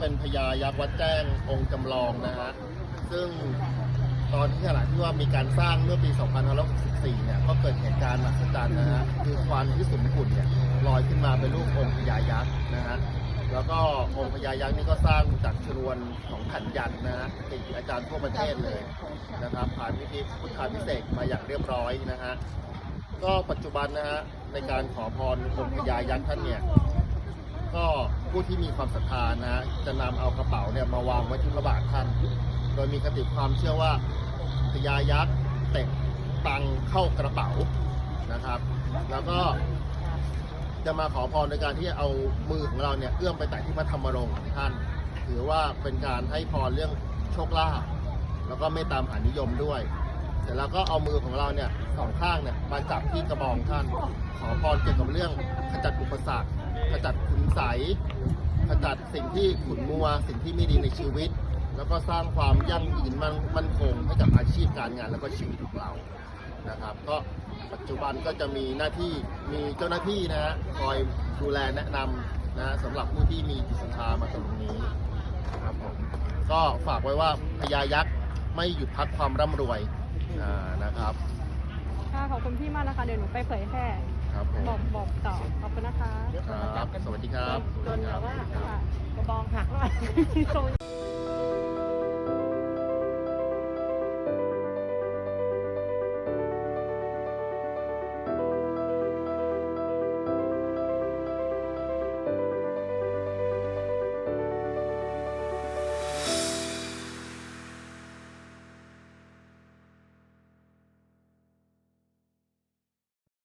เป็นพญายักษ์วัดแจ้งองค์จำลองนะฮะซึ่งตอนที่ขณะที่ว่ามีการสร้างเมื่อปี 2564 เนี่ย ก็เกิดเหตุการณ์มหัศจรรย์นะฮะ คือควันที่สุมขุ่นเนี่ยลอยขึ้นมาเป็นรูปองค์พญายักษ์นะฮะ แล้วก็องค์พญายักษ์นี่ก็สร้างจากชนวนของขันยันนะฮะติดอาจารย์ทั่วประเทศเลยนะครับ ผ่านพิธีพุทธาพิเศษมาอย่างเรียบร้อยนะฮะ ก็ปัจจุบันนะฮะในการขอพรองค์พญายักษ์ท่านเนี่ย ผู้ที่มีความศรัทธานะฮะจะนำเอากระเป๋าเนี่ยมาวางไว้ที่พระบาทท่าน โดยมีคติความเชื่อว่าพญายักษ์เตะตังเข้ากระเป๋านะครับ แล้วก็จะมาขอพรในการที่เอามือของเราเนี่ยเอื้อมไปแตะที่พระธรรมรงค์ของท่าน ถือว่าเป็นการให้พรเรื่องโชคลาภแล้วก็เมตตามหานิยมด้วย เสร็จแล้วก็เอามือของเราเนี่ยสองข้างเนี่ยมาจับที่กระบองท่าน ขอพรเกี่ยวกับเรื่องขจัดอุปสรรค ขจัดคุณใสยขจัดสิ่งที่ขุ่นมัว สิ่งที่ไม่ดีในชีวิต แล้วก็สร้างความยั่งยืนมั่นมั่นคงให้กับอาชีพการงานแล้วก็ชีวิตของเรานะครับ ก็ปัจจุบันก็จะมีหน้าที่มีเจ้าหน้าที่นะฮะคอยดูแลแนะนำนะฮะสำหรับผู้ที่มีจิตศรัทธามาตรงนี้ครับผมก็ฝากไว้ว่าพญายักษ์ไม่หยุดพักความร่ำรวยอ่านะครับ ค่ะขอบคุณพี่มากนะคะ เดี๋ยวหนูไปเผยแพร่ครับผม บอกบอกต่อ สวัสดีครับ จนแบบว่าค่ะกระบองหักแล้ว